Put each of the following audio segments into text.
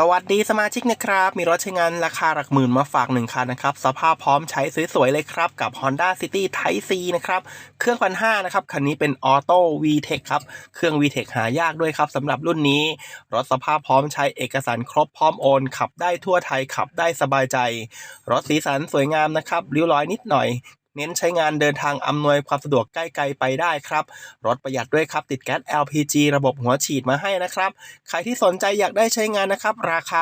สวัสดีสมาชิกนะครับ มีรถใช้งานราคาหลักหมื่นมาฝากหนึ่งคันนะครับ สภาพพร้อมใช้สวยๆเลยครับ กับ Honda City Type C นะครับ เครื่องพันห้านะครับ คันนี้เป็น Auto VTEC ครับ เครื่อง VTEC หายากด้วยครับสำหรับรุ่นนี้ รถสภาพพร้อมใช้เอกสารครบพร้อมโอน ขับได้ทั่วไทยขับได้สบายใจ รถสีสันสวยงามนะครับริ้วรอยนิดหน่อย เน้นใช้งานเดินทางอำนวยความสะดวกใกล้ไกลไปได้ครับ รถประหยัดด้วยครับ ติดแก๊ส LPG ระบบหัวฉีดมาให้นะครับ ใครที่สนใจอยากได้ใช้งานนะครับ ราคา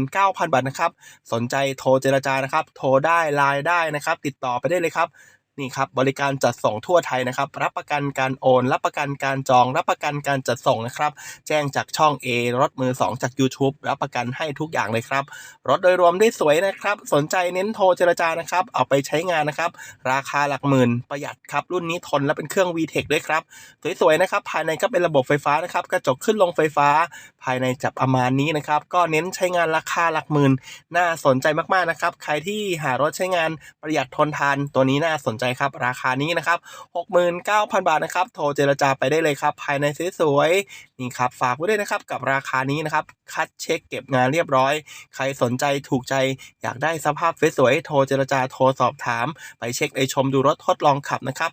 69,000 บาทนะครับ สนใจโทรเจรจานะครับ โทรได้ไลน์ได้นะครับ ติดต่อไปได้เลยครับ นี่ครับบริการจัดส่งทั่วไทยนะครับ รับประกันการโอน รับประกันการจอง รับประกันการจัดส่งนะครับ แจ้งจากช่อง A รถมือ 2 จาก YouTube รับประกันให้ทุกอย่างเลยครับ รถโดยรวมได้สวยนะครับ สนใจเน้นโทรเจรจานะครับ เอาไปใช้งานนะครับ ราคาหลักหมื่นประหยัดครับ รุ่นนี้ทนและเป็นเครื่อง VTEC ด้วยครับ สวยๆนะครับ ภายในก็เป็นระบบไฟฟ้านะครับ กระจกขึ้นลงไฟฟ้า ภายในจับประมาณนี้นะครับ ก็เน้นใช้งานราคาหลักหมื่นน่าสนใจมากๆนะครับ ใครที่หารถใช้งานประหยัดทนทานตัวนี้น่าสนใจครับ ราคานี้นะครับ 69,000 บาทนะครับ โทรเจรจาไปได้เลยครับ ภายในสวยๆนี่ครับ ฝากไว้ด้วยนะครับกับราคานี้นะครับ คัดเช็คเก็บงานเรียบร้อย ใครสนใจถูกใจอยากได้สภาพสวยๆโทรเจรจาโทรสอบถาม ไปเช็คไปชมดูรถทดลองขับนะครับ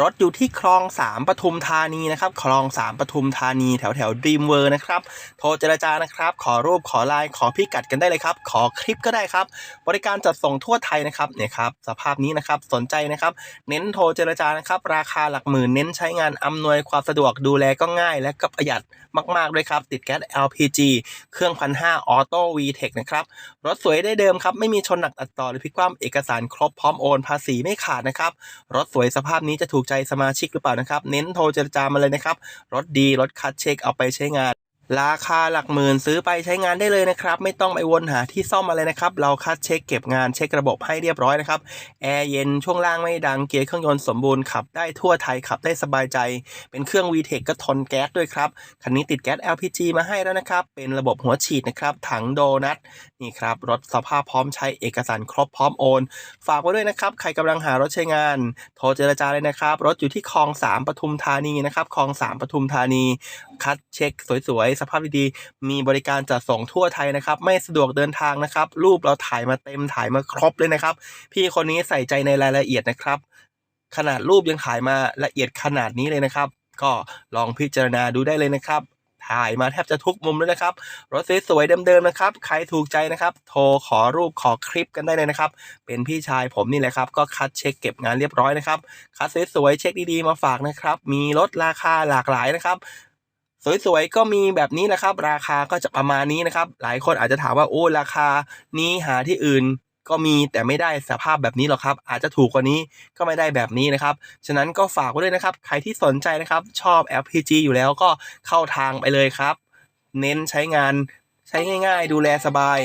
รถอยู่ที่คลอง 3ปทุมธานีนะครับ คลอง 3ปทุมธานีแถวแถวดีมเวอร์นะครับ โทรเจรจานะครับ ขอรูปขอไลน์ขอพิกัดกันได้เลยครับ ขอคลิปก็ได้ครับ บริการจัดส่งทั่วไทยนะครับเนี่ยครับสภาพนี้นะครับสนใจนะครับ เน้นโทรเจรจานะครับ ราคาหลักหมื่นเน้นใช้งานอำนวยความสะดวกดูแลก็ง่าย และก็ประหยัดมากๆด้วยครับ ติดแก๊ส LPG เครื่องพันห้าออโต้ VTEC นะครับรถสวยได้เดิมครับไม่มีชนหนักตัดต่อหรือพลิกคว่ำเอกสารครบพร้อมโอนภาษีไม่ขาดนะครับรถสวยสภาพนี้จะถูกใจสมาชิกหรือเปล่านะครับ เน้นโทรเจรจามาเลยนะครับ รถดี รถคัดเช็คเอาไปใช้งาน ราคาหลักหมื่นซื้อไปใช้งานได้เลยนะครับ ไม่ต้องไปวนหาที่ซ่อมอะไรนะครับ เราคัดเช็คเก็บงานเช็คระบบให้เรียบร้อยนะครับแอร์เย็นช่วงล่างไม่ดังเกียร์เครื่องยนต์สมบูรณ์ขับได้ทั่วไทยขับได้สบายใจ เป็นเครื่อง VTEC ก็ทนแก๊สด้วยครับ คันนี้ติดแก๊ส LPG มาให้แล้วนะครับ เป็นระบบหัวฉีดนะครับถังโดนัทนี่ครับรถสภาพพร้อมใช้เอกสารครบพร้อมโอน ฝากไว้ด้วยนะครับใครกำลังหารถใช้งาน โทรเจรจาเลยนะครับรถอยู่ที่คลอง3ปทุมธานีนะครับคลอง3ปทุมธานี คัดเช็คสวยสภาพดีๆ มีบริการจัดส่งทั่วไทยนะครับ ไม่สะดวกเดินทางนะครับ รูปเราถ่ายมาเต็มถ่ายมาครบเลยนะครับ พี่คนนี้ใส่ใจในรายละเอียดนะครับ ขนาดรูปยังถ่ายมาละเอียดขนาดนี้เลยนะครับ ก็ลองพิจารณาดูได้เลยนะครับถ่ายมาแทบจะทุกมุมเลยนะครับ รถสวยๆเดิมๆนะครับ ใครถูกใจนะครับ โทรขอรูปขอคลิปกันได้เลยนะครับ เป็นพี่ชายผมนี่แหละครับ ก็คัดเช็คเก็บงานเรียบร้อยนะครับ คัดสวยๆเช็คดีๆมาฝากนะครับ มีลดราคาหลากหลายนะครับ สวยๆก็มีแบบนี้นะครับ ราคาก็จะประมาณนี้นะครับ หลายคนอาจจะถามว่าโอ้ราคานี้หาที่อื่นก็มีแต่ไม่ได้สภาพแบบนี้หรอกครับ อาจจะถูกกว่านี้ก็ไม่ได้แบบนี้นะครับ ฉะนั้นก็ฝากไว้ด้วยนะครับ ใครที่สนใจนะครับ ชอบ LPG อยู่แล้วก็เข้าทางไปเลยครับ เน้นใช้งานใช้ง่าย ๆ ดูแลสบาย